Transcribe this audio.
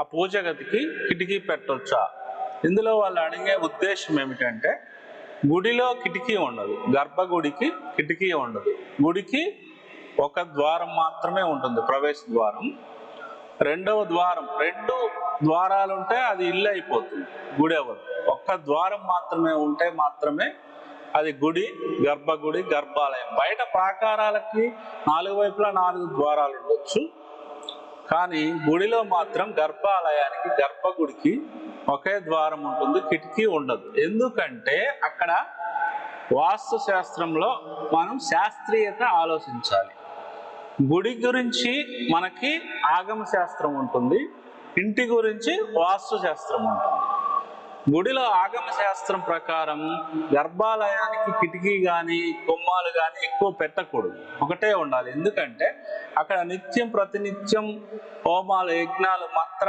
ఆ పూజ గదికి కిటికీ పెట్టొచ్చా? ఇందులో వాళ్ళు అడిగే ఉద్దేశం ఏమిటంటే గుడిలో కిటికీ ఉండదు గర్భగుడికి కిటికీ ఉండదు. గుడికి ఒక ద్వారం మాత్రమే ఉంటుంది ప్రవేశ ద్వారం. రెండవ ద్వారం రెండు ద్వారాలు ఉంటే అది ఇల్లు అయిపోతుంది గుడి అవ్వదు. ఒక్క ద్వారం మాత్రమే ఉంటే మాత్రమే అది గుడి గర్భగుడి గర్భాలయం. బయట ప్రాకారాలకి నాలుగు వైపులా నాలుగు ద్వారాలు ఉండొచ్చు. కానీ గుడిలో మాత్రం గర్భాలయానికి గర్భగుడికి ఒకే ద్వారం ఉంటుంది కిటికీ ఉండదు. ఎందుకంటే అక్కడ వాస్తు శాస్త్రంలో మనం శాస్త్రీయత ఆలోచించాలి. గుడి గురించి మనకి ఆగమ శాస్త్రం ఉంటుంది ఇంటి గురించి వాస్తు శాస్త్రం ఉంటుంది. గుడిలో ఆగమ శాస్త్రం ప్రకారం గర్భాలయానికి కిటికీ కానీ కొమ్మాలు కానీ ఎక్కువ పెట్టకూడదు. ఒకటే ఉండాలి. ఎందుకంటే అక్కడ నిత్యం ప్రతినిత్యం హోమాలు యజ్ఞాలు మంత్ర